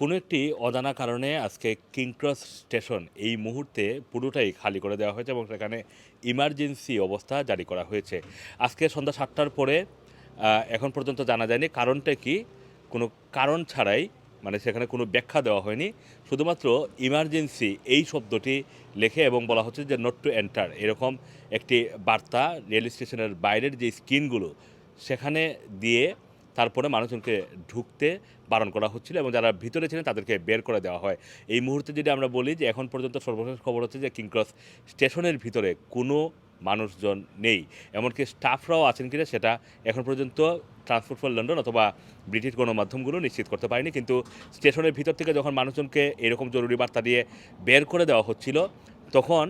কোনো একটি অজানা কারণে আজকে কিংক্রস স্টেশন এই মুহূর্তে পুরোটাই খালি করে দেওয়া হয়েছে এবং সেখানে ইমার্জেন্সি অবস্থা জারি করা হয়েছে। আজকে সন্ধ্যা সাতটার পরে এখন পর্যন্ত জানা যায়নি কারণটা কি? কোনো কারণ ছাড়াই মানে সেখানে কোনো ব্যাখ্যা দেওয়া হয়নি। শুধুমাত্র ইমার্জেন্সি এই শব্দটি লেখে এবং বলা হচ্ছে যে নট টু এন্টার এরকম একটি বার্তা রেল স্টেশনের বাইরের যে স্ক্রিনগুলো, সেখানে দিয়ে তারপরে মানুষজনকে ঢুকতে বারণ করা হচ্ছিল এবং যারা ভিতরে ছিলেন তাদেরকে বের করে দেওয়া হয়। এই মুহূর্তে যদি আমরা বলি যে এখন পর্যন্ত সর্বশেষ খবর হচ্ছে যে কিংক্রস স্টেশনের ভিতরে কোনো মানুষজন নেই। এমনকি স্টাফরাও আছেন কিনা সেটা এখন পর্যন্ত ট্রান্সপোর্ট ফর লন্ডন অথবা ব্রিটিশ গণমাধ্যমগুলো নিশ্চিত করতে পারেনি। কিন্তু স্টেশনের ভিতর থেকে যখন মানুষজনকে এরকম জরুরি বার্তা দিয়ে বের করে দেওয়া হচ্ছিল, তখন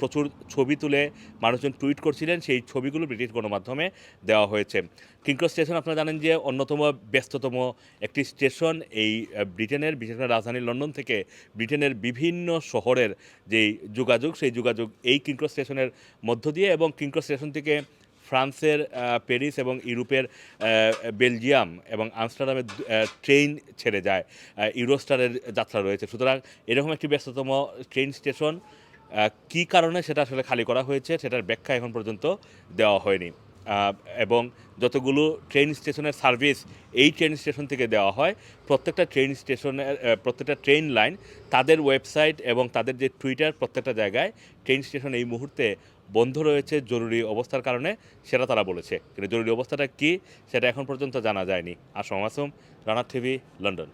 প্রচুর ছবি তুলে মানুষজন টুইট করছিলেন, সেই ছবিগুলো ব্রিটিশ গণমাধ্যমে দেওয়া হয়েছে। কিংক্রস স্টেশন আপনারা জানেন যে অন্যতম ব্যস্ততম একটি স্টেশন এই ব্রিটেনের, বিশেষ করে রাজধানী লন্ডন থেকে ব্রিটেনের বিভিন্ন শহরের যেই যোগাযোগ, সেই যোগাযোগ এই কিংক্রস স্টেশনের মধ্য দিয়ে এবং কিংক্রস স্টেশন থেকে ফ্রান্সের প্যারিস এবং ইউরোপের বেলজিয়াম এবং আমস্টারডামের ট্রেন ছেড়ে যায় ইউরোস্টারের যাত্রা রয়েছে। সুতরাং এরকম একটি ব্যস্ততম ট্রেন স্টেশন কী কারণে সেটা আসলে খালি করা হয়েছে সেটার ব্যাখ্যা এখন পর্যন্ত দেওয়া হয়নি। এবং যতগুলো ট্রেন স্টেশনের সার্ভিস এই ট্রেন স্টেশন থেকে দেওয়া হয়, প্রত্যেকটা ট্রেন স্টেশনের প্রত্যেকটা ট্রেন লাইন তাদের ওয়েবসাইট এবং তাদের যে টুইটার প্রত্যেকটা জায়গায় ট্রেন স্টেশন এই মুহূর্তে বন্ধ রয়েছে জরুরি অবস্থার কারণে সেটা তারা বলেছে। কিন্তু জরুরি অবস্থাটা কী সেটা এখন পর্যন্ত জানা যায়নি। Assam Assam Rana TV, London.